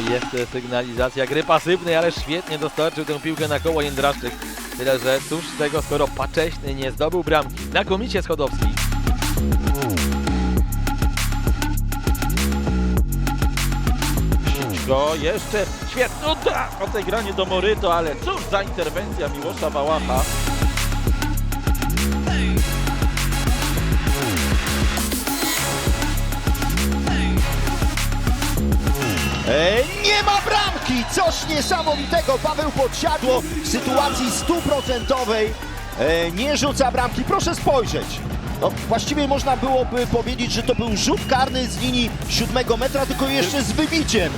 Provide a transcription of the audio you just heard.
Jest sygnalizacja gry pasywnej, ale świetnie dostarczył tę piłkę na koło Jędraszczyk. Tyle, że cóż z tego, skoro Pacześny nie zdobył bramki. Znakomicie Schodowski. Go jeszcze świetny uda odegranie do Moryto, ale cóż za interwencja Miłosza Wałacha. Nie ma bramki! Coś niesamowitego. Paweł Podsiadło w sytuacji stuprocentowej e, nie rzuca bramki. Proszę spojrzeć. No, właściwie można byłoby powiedzieć, że to był rzut karny z linii siódmego metra, tylko jeszcze z wybiciem.